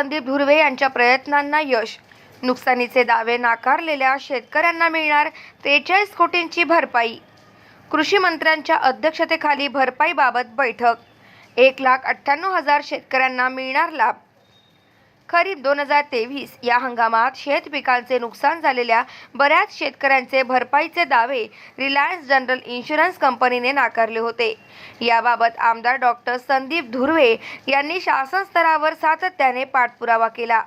संदीप धुर्वे यांच्या प्रयत्नांना यश. नुकसानीचे दावे नाकारलेल्या शेतकऱ्यांना मिळणार त्रेचाळीस कोटींची भरपाई. कृषी मंत्र्यांच्या अध्यक्षतेखाली भरपाईबाबत बैठक. एक लाख अठ्ठ्याण्णव हजार शेतकऱ्यांना मिळणार लाभ. खरीप दोन हजार तेवीस या हंगामात शेत पिकांचे नुकसान झालेल्या बऱ्याच शेतकऱ्यांचे भरपाईचे दावे रिलायन्स जनरल इन्शुरन्स कंपनीने नाकारले होते. याबाबत आमदार डॉक्टर संदीप धुर्वे यांनी शासन स्तरावर सातत्याने पाठपुरावा केला.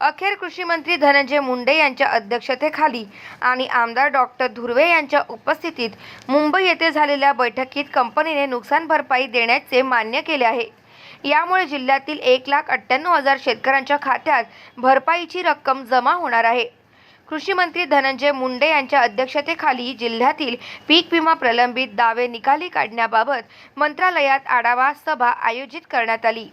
अखेर कृषी मंत्री धनंजय मुंडे यांच्या अध्यक्षतेखाली आणि आमदार डॉक्टर धुर्वे यांच्या उपस्थितीत मुंबई येथे झालेल्या बैठकीत कंपनीने नुकसान भरपाई देण्याचे मान्य केले आहे. यामुळे जिल्ह्यातील एक लाख अठ्ठ्याण्णव हजार शेतकऱ्यांच्या खात्यात भरपाईची रक्कम जमा होणार आहे. कृषी मंत्री धनंजय मुंडे यांच्या अध्यक्षतेखाली जिल्ह्यातील पीक विमा प्रलंबित दावे निकाली काढण्याबाबत मंत्रालयात आढावा सभा आयोजित करण्यात आली.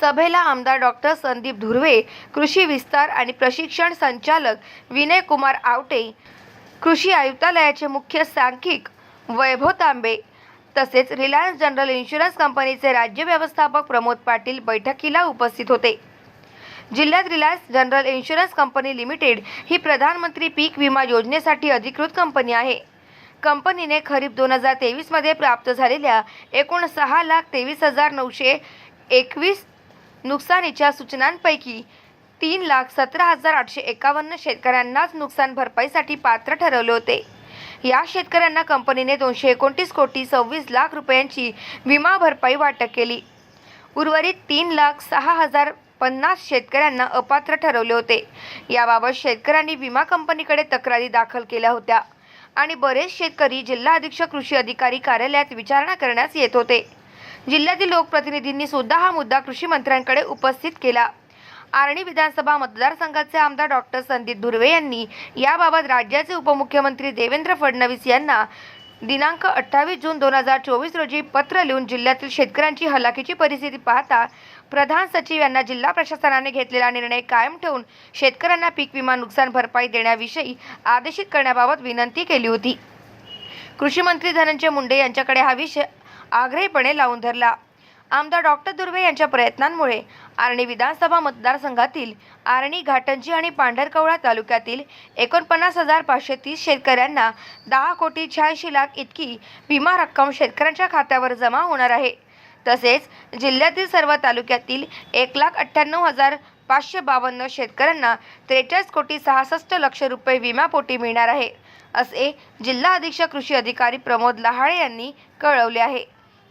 सभेला आमदार डॉक्टर संदीप धुर्वे कृषी विस्तार आणि प्रशिक्षण संचालक विनय कुमार आवटे कृषी आयुक्तालयाचे मुख्य सांख्यिक वैभव तांबे तसेच रिलायन्स जनरल इन्शुरन्स कंपनीचे राज्य व्यवस्थापक प्रमोद पाटील बैठकीला उपस्थित होते. जिल्ह्यात Reliance general insurance company limited ही प्रधानमंत्री पीक विमा योजनेसाठी अधिकृत कंपनी आहे. कंपनीने खरीप दोन हजार तेवीसमध्ये प्राप्त झालेल्या एकूण सहा लाख तेवीस हजार नऊशे एकवीस नुकसानीच्या सूचनांपैकी तीन लाख सतरा हजार आठशे एकावन्न शेतकऱ्यांनाच नुकसान भरपाईसाठी पात्र ठरवले होते. या शेतकऱ्यांना कंपनीने दोनशे एकोणतीस कोटी सव्वीस लाख रुपयांची विमा भरपाई वाटप केली. उर्वरित तीन लाख सहा हजार पन्नास शेतकऱ्यांना अपात्र ठरवले होते. याबाबत शेतकऱ्यांनी विमा कंपनीकडे तक्रारी दाखल केल्या होत्या आणि बरेच शेतकरी जिल्हा अधीक्षक कृषी अधिकारी कार्यालयात विचारणा करण्यास येत होते. जिल्ह्यातील लोकप्रतिनिधींनी सुद्धा हा मुद्दा कृषी मंत्र्यांकडे उपस्थित केला. आर्णी विधानसभा मतदारसंघाचे आमदार डॉक्टर संदीप धुर्वे यांनी याबाबत राज्याचे उपमुख्यमंत्री देवेंद्र फडणवीस यांना दिनांक अठ्ठावीस जून दोन हजार चोवीस रोजी पत्र लिहून जिल्ह्यातील शेतकऱ्यांची हलाखीची परिस्थिती पाहता प्रधान सचिव यांना जिल्हा प्रशासनाने घेतलेला निर्णय कायम ठेवून शेतकऱ्यांना पीक विमा नुकसान भरपाई देण्याविषयी आदेशित करण्याबाबत विनंती केली होती. कृषी मंत्री धनंजय मुंडे यांच्याकडे हा विषय आग्रहीपणे लावून धरला. आमदार डॉक्टर दुर्वे यांच्या प्रयत्नांमुळे आर्णी विधानसभा मतदारसंघातील आर्णी घाटंजी आणि पांढरकवळा तालुक्यातील एकोणपन्नास हजार पाचशे तीस शेतकऱ्यांना दहा कोटी शहाऐंशी लाख इतकी विमा रक्कम शेतकऱ्यांच्या खात्यावर जमा होणार आहे. तसेच जिल्ह्यातील सर्व तालुक्यातील एक लाख अठ्ठ्याण्णव हजार पाचशे बावन्न शेतकऱ्यांना त्रेचाळीस कोटी सहासष्ट लक्ष रुपये विम्यापोटी मिळणार आहे असे जिल्हा अधीक्षक कृषी अधिकारी प्रमोद लहाळे यांनी कळवले आहे.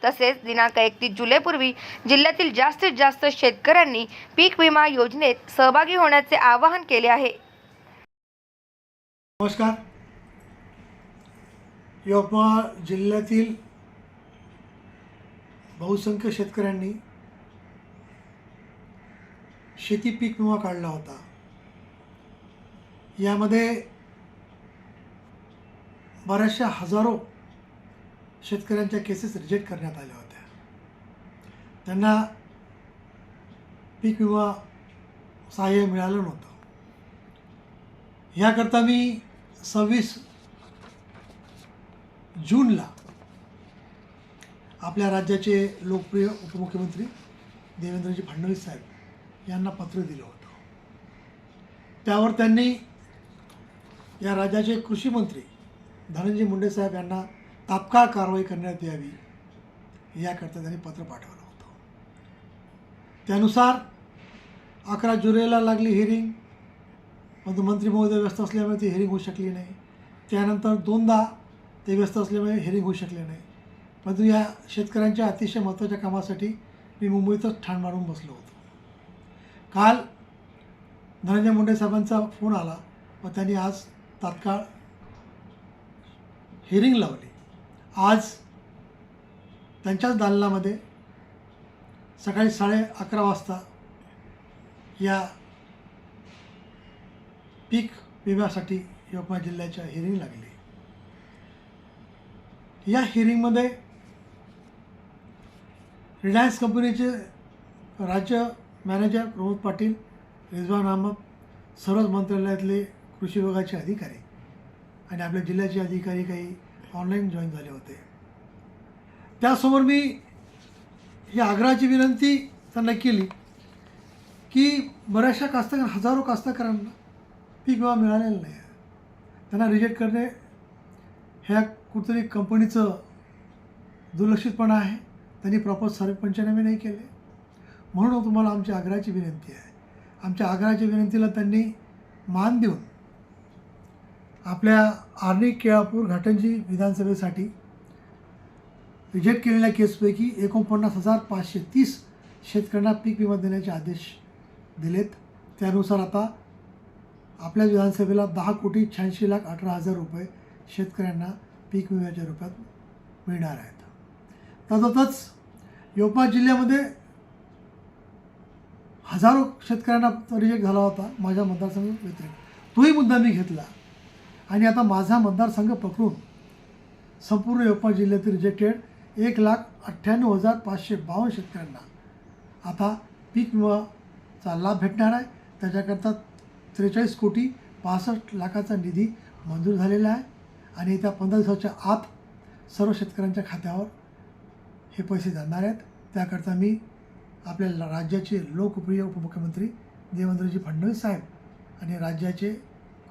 तसेच दिनांक एकतीस जुलैपूर्वी जिल्ह्यातील जास्तीत जास्त शेतकऱ्यांनी पीक विमा योजनेत सहभागी होण्याचे आवाहन केले आहे. नमस्कार. यवतमाळ जिल्ह्यातील बहुसंख्य शेतकऱ्यांनी शेती पीक विमा काढला होता. यामध्ये बऱ्याचशा हजारो शेतकऱ्यांच्या केसेस रिजेक्ट करण्यात आल्या होत्या. त्यांना पीक विमा सहाय्य मिळालं नव्हतं. ह्याकरता मी सव्वीस जूनला आपल्या राज्याचे लोकप्रिय उपमुख्यमंत्री देवेंद्रजी फडणवीस साहेब यांना पत्र दिलं होतं. त्यावर त्यांनी या राज्याचे कृषी मंत्री धनंजय मुंडे साहेब यांना तात्काळ कारवाई करण्यात यावी याकरता त्यांनी पत्र पाठवलं होतं. त्यानुसार अकरा जुलैला लागली हिअरिंग परंतु मंत्री महोदय व्यस्त असल्यामुळे ती हेरिंग होऊ शकली नाही. त्यानंतर दोनदा ते व्यस्त असल्यामुळे हेरिंग होऊ शकले नाही. परंतु या शेतकऱ्यांच्या अतिशय महत्त्वाच्या कामासाठी मी मुंबईतच ठाण मारून बसलो होतो. काल धनंजय मुंडे साहेबांचा फोन आला व त्यांनी आज तात्काळ हिअरिंग लावली. आज त्यांच्याच दालनामध्ये सकाळी साडे अकरा वाजता या पीक विम्यासाठी यवतमाळ जिल्ह्याच्या हिअरिंग लागली. या हिअरिंगमध्ये रिलायन्स कंपनीचे राज्य मॅनेजर प्रमोद पाटील रिजवान अहमद सर्वच मंत्रालयातले कृषी विभागाचे अधिकारी आणि आपल्या जिल्ह्याचे अधिकारी काही ऑनलाईन जॉईन झाले होते. त्यासमोर मी ही आग्रहाची विनंती त्यांना केली की बऱ्याचशा कास्तकार हजारो कास्तकारांना पीक विमा मिळालेला नाही आहे. त्यांना रिजेक्ट करणे ह्या कुठतरी कंपनीचं दुर्लक्षितपणा आहे. त्यांनी प्रॉपर सर्व पंचनामे नाही केले. म्हणून तुम्हाला आमची आग्रहाची विनंती आहे. आमच्या आग्रहाच्या विनंतीला त्यांनी मान देऊन आपल्या आर्णी केळापूर घाटंजी विधानसभेसाठी रिजेक्ट केलेल्या केसपैकी एकोणपन्नास हजार पाचशे तीस शेतकऱ्यांना पीक विमा देण्याचे आदेश दिलेत. त्यानुसार आता आपल्या विधानसभेला दहा कोटी शहाऐंशी लाख अठरा हजार रुपये शेतकऱ्यांना पीक विम्याच्या रूपात मिळणार आहेत. तसंच यवतमाळ जिल्ह्यामध्ये हजारो शेतकऱ्यांना रिजेक्ट झाला होता माझ्या मतदारसंघ व्यतिरिक्त. तोही मुद्दा मी घेतला. आणि आता माझा मतदारसंघ पकडून संपूर्ण यवतमाळ जिल्ह्यातील रिजेक्टेड एक लाख अठ्ठ्याण्णव हजार पाचशे बावन्न शेतकऱ्यांना. आता पीक विमाचा लाभ भेटणार आहे. त्याच्याकरता त्रेचाळीस कोटी पासष्ट लाखाचा निधी मंजूर झालेला आहे. आणि येत्या पंधरा दिवसाच्या आत सर्व शेतकऱ्यांच्या खात्यावर हे पैसे जाणार आहेत. त्याकरता मी आपल्या राज्याचे लोकप्रिय उपमुख्यमंत्री देवेंद्रजी फडणवीस साहेब आणि राज्याचे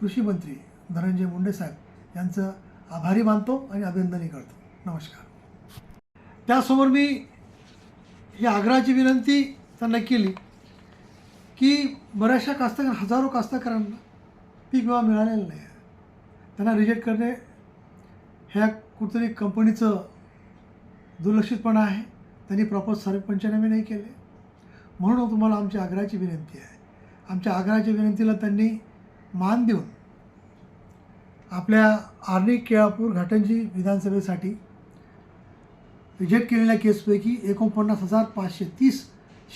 कृषी मंत्री धनंजय मुंडे साहेब यांचं आभारी मानतो आणि अभिनंदनही करतो. नमस्कार. त्यासमोर मी ही आग्रहाची विनंती त्यांना केली की बऱ्याचशा कास्तकार हजारो कास्तकारांना पीक विमा मिळालेला नाही आहे. त्यांना रिजेक्ट करणे ह्या कुठतरी कंपनीचं दुर्लक्षितपणा आहे. त्यांनी प्रॉपर सर्व पंचनामे नाही केले. म्हणून तुम्हाला आमची आग्रहाची विनंती आहे. आमच्या आग्रहाच्या विनंतीला त्यांनी मान देऊन आपल्या आर्णी केळापूर घाटंजी विधानसभेसाठी रिजेक्ट केलेल्या केसपैकी एकोणपन्नास हजार पाचशे तीस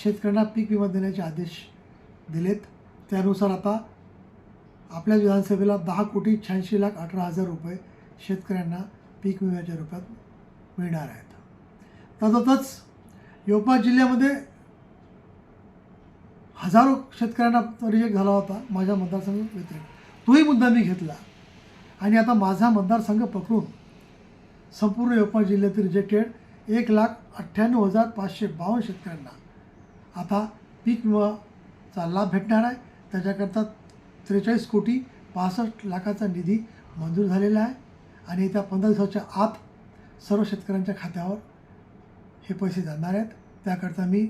शेतकऱ्यांना पीक विमा देण्याचे आदेश दिलेत. त्यानुसार आता आपल्या विधानसभेला दहा कोटी शहाऐंशी लाख अठरा हजार रुपये शेतकऱ्यांना पीक विम्याच्या रूपात मिळणार आहेत. तसंच यवतमाळ जिल्ह्यामध्ये हजारो शेतकऱ्यांना रिजेक्ट झाला होता माझ्या मतदारसंघ व्यतिरिक्त. तोही मुद्दा मी घेतला. आणि आता माझा मतदारसंघ पकडून संपूर्ण यवतमाळ जिल्ह्यातील रिजेक्टेड एक लाख अठ्ठ्याण्णव हजार पाचशे बावन्न शेतकऱ्यांना. आता पीक विमाचा लाभ भेटणार आहे. त्याच्याकरता त्रेचाळीस कोटी पासष्ट लाखाचा निधी मंजूर झालेला आहे. आणि येत्या पंधरा दिवसाच्या आत सर्व शेतकऱ्यांच्या खात्यावर हे पैसे जाणार आहेत. त्याकरता मी